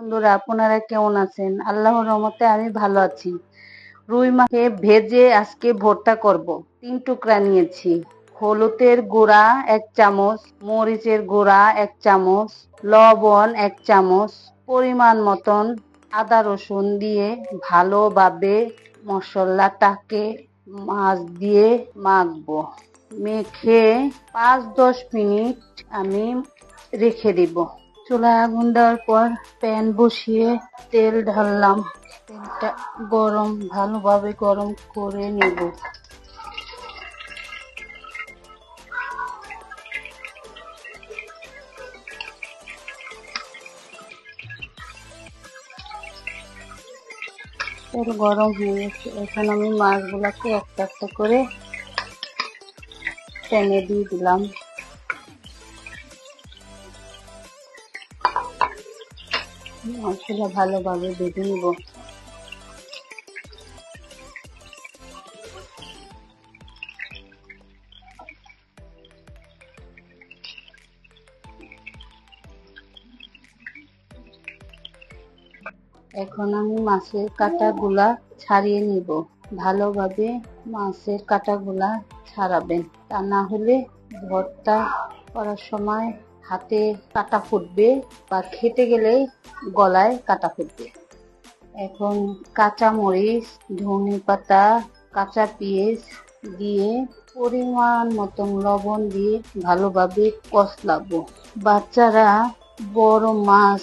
বন্ধুরা আপনারা কেমন আছেন? আল্লাহর রহমতে আমি ভালো আছি। রুই মাছকে ভেজে আজকে ভর্তা করব। তিন টুকরা নিয়েছি। হলুদের গুঁড়া এক চামচ, মরিচের গুঁড়া এক চামচ, লবণ এক চামচ, পরিমাণ মতন আদা রসুন দিয়ে ভালোভাবে মশলাটাকে মাছ দিয়ে মাখবো। মেখে পাঁচ দশ মিনিট আমি রেখে দিব। চুলায় আগুন দেওয়ার পর প্যান বসিয়ে তেল ঢাললাম। তেলটা গরম, ভালোভাবে গরম করে নেব। তেল গরম হয়ে গেছে। এখন আমি মাছগুলোকে একটা একটা করে প্যানে দিয়ে দিলাম। মাছগুলো ভালোভাবে ভেজে নিব। এখন আমি মাছের কাঁটাগুলা ছাড়িয়ে নিব। ভালোভাবে মাছের কাঁটাগুলা ছাড়াবেন। তা না হলে ভর্তা করার সময় হাতে কাটা ফুটবে বা খেতে গেলে গলায় কাটা ফুটবে। এখন কাঁচা মরিচ, ধনে পাতা, কাঁচা পেঁয়াজ দিয়ে পরিমাণ মতন লবণ দিয়ে ভালোভাবে কষলাবো। বাচ্চারা বড় মাছ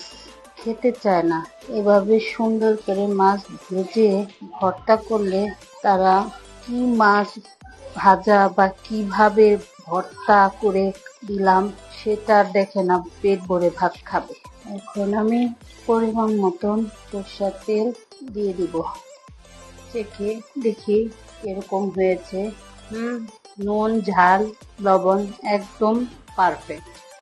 খেতে চায় না। এভাবে সুন্দর করে মাছ ভেজে ভর্তা করলে তারা কি মাছ ভাজা বা কীভাবে ভর্তা করে দিলাম সেটা দেখে না, পেট ভরে ভাত খাবে। এখন আমি পরিমাণ মতন সরষার তেল দিয়ে দিব। চেখে দেখি এরকম হয়েছে। হুম, নুন, ঝাল, লবণ একদম পারফেক্ট